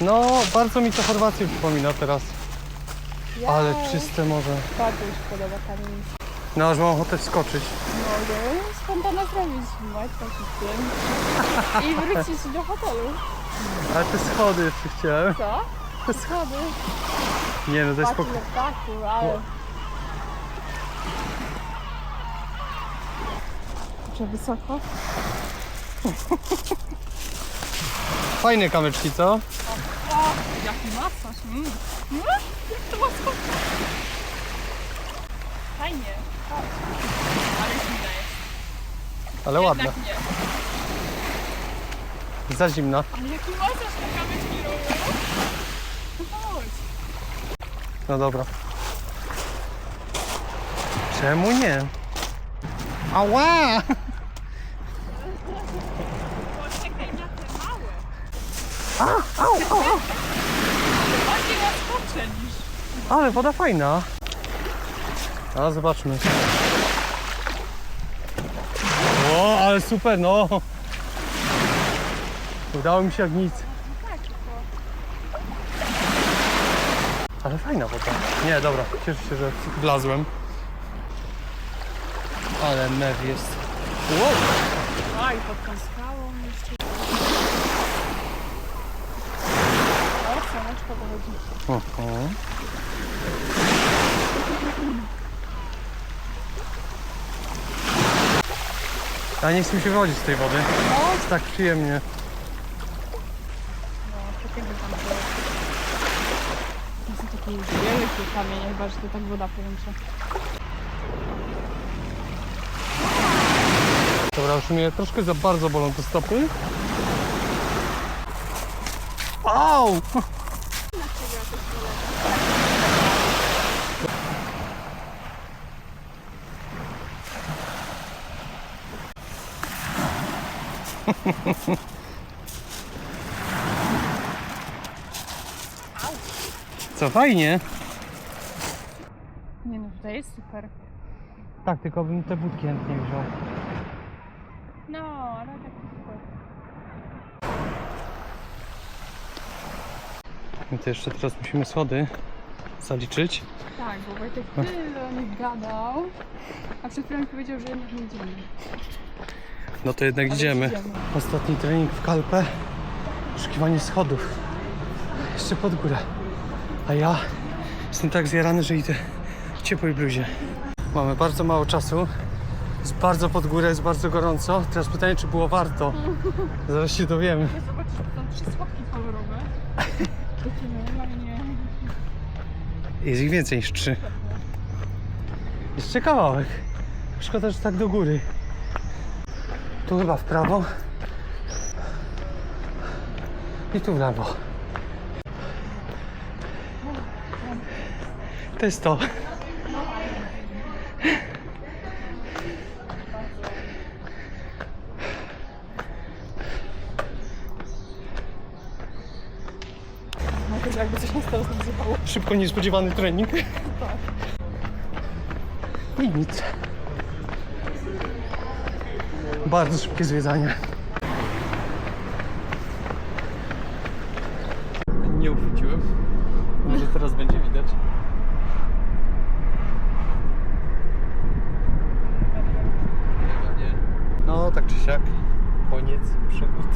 No, bardzo mi to Chorwację przypomina teraz. Ja Ale czyste morze. Bardzo mi się podoba kamień. No, aż mam ochotę wskoczyć. Mogę spontana zrobić majtkę tym i wrócić do hotelu. Ale te schody jeszcze chciałem. Co? Te Schody. Nie no, to jest Patrz spoko... ile ptaków, ale... Czy wysoko? Fajne kamyczki, co? O, jaki masaż. Mm. Mm, jak to masaż. Fajnie. Chodź. Ale zimna jest. Ale ładne. Jednak nie. Za zimna. Ale jaki masaż te kamyczki robią? No chodź. No dobra. Czemu nie? Ała! Au, au, au. Bardziej łaskocze niż... Ale woda fajna. A zobaczmy. O, ale super, no. Udało mi się jak nic. Ale fajna woda. Nie, dobra, cieszę się, że wlazłem. Ale mew jest. Wow. Aj, pod tą skałą jeszcze. Słoneczko. A nie chcę mi się wychodzić z tej wody. Jest tak przyjemnie. No, przepięknie tam było. To są takie wielkie kamienie, chyba, że to tak woda połączy. Dobra, już mnie troszkę za bardzo bolą te stopy. Au! Co fajnie? Nie no, tutaj jest super. Tak, tylko bym te budki chętnie wziął. No, ale tak No to jeszcze teraz musimy schody zaliczyć. Tak, bo Wojtek tyle o nich gadał, a przed chwilą powiedział, że jednak nie idziemy. No to jednak Ale idziemy. idziemy. Ostatni trening w Kalpę. Poszukiwanie schodów. Jeszcze pod górę. A ja jestem tak zjarany, że idę w ciepłej bluzie. Mamy bardzo mało czasu. Jest bardzo pod górę, jest bardzo gorąco. Teraz pytanie, czy było warto. Zaraz się dowiemy. Zobacz, tam trzy słodki kolorowe. Jest ich więcej niż trzy. Jeszcze kawałek. Szkoda, że tak do góry. Tu chyba w prawo. I tu w lewo. To jest to. Jakby coś nas teraz nie zjechało. Szybko niespodziewany trening. I nic. Bardzo szybkie zwiedzanie. Nie uchwyciłem. Może teraz będzie widać. No, tak czy siak. Koniec przygód.